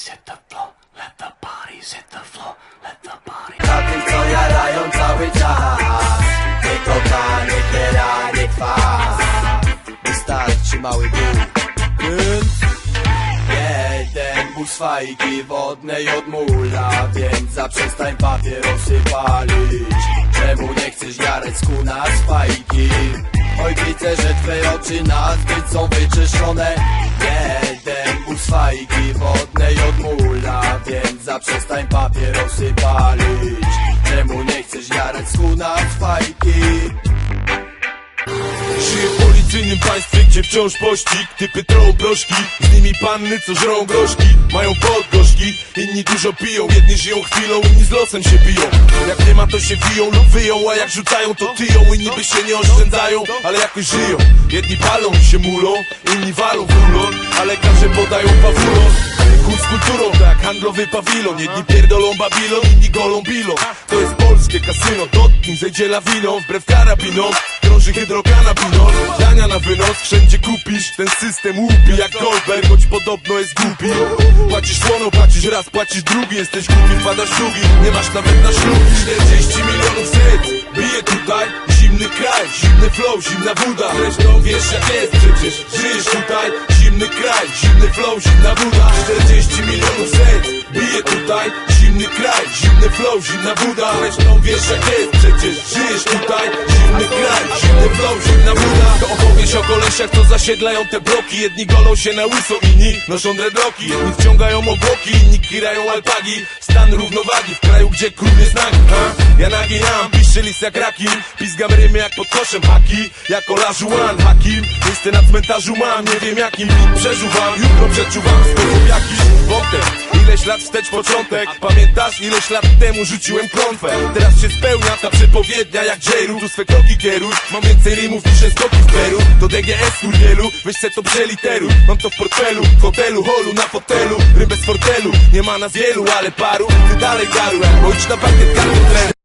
bodies hit the floor. Let the bodies hit the floor. Let the bodies. Tych, co jarają cały czas Nie koka, nie kiera, nie kwas Wystarczy mały ból Więc Jeden bus fajki wodnej odmula Więc zaprzestań papierosy palić Czemu nie chcesz kuna z fajki? Oj widzę, że twoje oczy nazbyt są wyczyszczone Jeden bus fajki wodnej Policyjnym państwie, gdzie wciąż pościg Typy trołą proszki, z nimi panny, co żrą groszki Mają podgorzki, inni dużo piją Jedni żyją chwilą, inni z losem się biją. Jak nie ma to się wiją lub wyją A jak rzucają to tyją. Inni by się nie oszczędzają, ale jakoś żyją. Jedni palą i się mulą, inni walą w ulon A lekarze podają pawulon Kurs z kulturą, tak handlowy pawilon. Jedni pierdolą Babilon, inni golą bilą. To jest polskie kasyno, dotknij, zejdzie lawiną. Wbrew karabinom, krąży hydrokanabinol. Dania na wynos, wszędzie kupisz Ten system łupi jak Goldberg Choć podobno jest głupi. Płacisz słoną, płacisz raz, płacisz drugi Jesteś głupi, wpadasz w długi Nie masz nawet na ślub 40 milionów serc Bije tutaj, zimny kraj Zimny flow, zimna woda. Zresztą wiesz jak jest przecież Żyjesz tutaj, zimny kraj Zimny flow, zimna woda. 40 milionów serc Bije tutaj, zimny kraj Zimny flow, zimna woda. Zresztą wiesz jak jest przecież Żyjesz tutaj, zimny kraj Zimny flow, zimna woda. To opowieść o kolesiach, co zasiedlają te bloki. Jedni golą się na łyso, inni noszą dreadlocki. Jedni wciągają obłoki, inni kirają alpagi. Stan równowagi w kraju, gdzie król jest nagi? Ja naginam, piszę list jak rakim Pizgam rymy jak pod koszem haki. Jak Olajuwon, hakim Miejsce na cmentarzu mam, nie wiem jakim przeżuwam, jutro przeczuwam sposób jakiś. Potem, ileś lat wstecz początek. Pamiętasz, ileś lat temu rzuciłem klątwę. Teraz się spełnia ta przepowiednia jak J-Ru Tu swe kroki kieruj, mam więcej rymów niż skoki w Peru. Do DGS turnielu, weź se to przeliteruj Mam to w portfelu, w hotelu, holu, na fotelu. Rym bez fortelu, nie ma nas wielu, ale paru. Ty dalej daruj, bo idź na parkiet karty